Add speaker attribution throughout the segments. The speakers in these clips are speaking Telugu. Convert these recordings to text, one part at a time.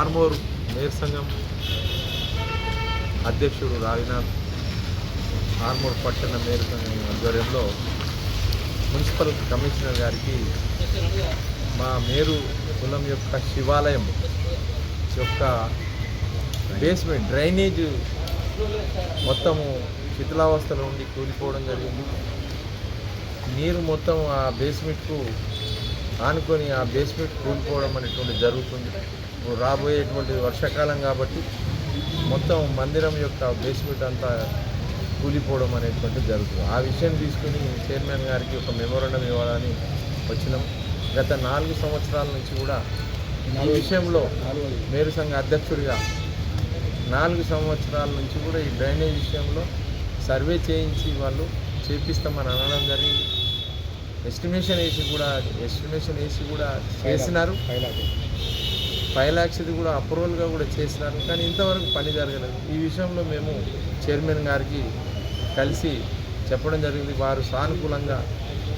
Speaker 1: ఆర్మోర్ మేయర్ సంఘం అధ్యక్షుడు రావినాథ్ ఆర్మూర్ పట్టణ మేయర్ సంఘం ఆధ్వర్యంలో మున్సిపల్ కమిషనర్ గారికి మా మేరు కులం యొక్క శివాలయం యొక్క బేస్మెంట్ డ్రైనేజ్ మొత్తము శిథిలావస్థలో ఉండి కూలిపోవడం జరిగింది. నీరు మొత్తం ఆ బేస్మెంట్కు ఆనుకొని ఆ బేస్మెంట్ కూలిపోవడం అనేటువంటి జరుగుతుంది. రాబోయేటువంటి వర్షాకాలం కాబట్టి మొత్తం మందిరం యొక్క బేస్మెంట్ అంతా కూలిపోవడం అనేటువంటిది జరుగుతుంది. ఆ విషయం తీసుకుని చైర్మన్ గారికి ఒక మెమోరండం ఇవ్వాలని వచ్చినాం. గత నాలుగు సంవత్సరాల నుంచి కూడా ఈ విషయంలో మేరు సంఘ అధ్యక్షుడిగా నాలుగు సంవత్సరాల నుంచి కూడా ఈ డ్రైనేజ్ విషయంలో సర్వే చేయించి వాళ్ళు చేపిస్తామని అనడం జరిగింది. ఎస్టిమేషన్ వేసి కూడా ఎస్టిమేషన్ వేసి కూడా చేసినారు. ఫైవ్ ల్యాక్స్ది కూడా అప్రూవల్గా కూడా చేసినారు. కానీ ఇంతవరకు పని జరగలేదు. ఈ విషయంలో మేము చైర్మన్ గారికి కలిసి చెప్పడం జరిగింది. వారు సానుకూలంగా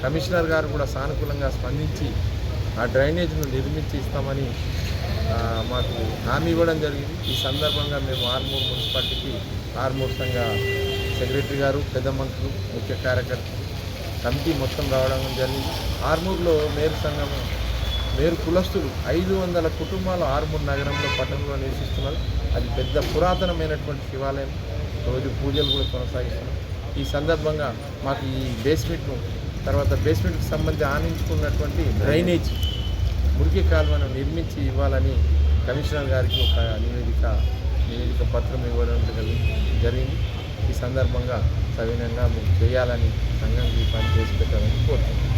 Speaker 1: కమిషనర్ గారు కూడా సానుకూలంగా స్పందించి ఆ డ్రైనేజ్ను నిర్మించి ఇస్తామని మాకు హామీ ఇవ్వడం జరిగింది. ఈ సందర్భంగా మేము ఆర్మూర్ మున్సిపాలిటీకి ఆర్మూర్ సంఘ సెక్రటరీ గారు పెద్ద మంత్రులు ముఖ్య కార్యకర్తలు కమిటీ మొత్తం రావడం జరిగింది. ఆర్మూర్లో మేయర్ సంఘం మేరు కులస్తులు ఐదు వందల కుటుంబాలు ఆర్మూర్ నగరంలో పట్టణంలో నివసిస్తున్నారు. అది పెద్ద పురాతనమైనటువంటి శివాలయం. రోజు పూజలు కూడా కొనసాగిస్తున్నాం. ఈ సందర్భంగా మాకు ఈ బేస్మెంట్ను తర్వాత బేస్మెంట్కి సంబంధించి ఆనించుకున్నటువంటి డ్రైనేజ్ మురికి కాలువను నిర్మించి ఇవ్వాలని కమిషనర్ గారికి ఒక నివేదిక నివేదిక పత్రం ఇవ్వడం జరిగింది. ఈ సందర్భంగా సవినంగా మీరు చేయాలని సంఘం పని చేసి పెట్టాలని కోరుతున్నాను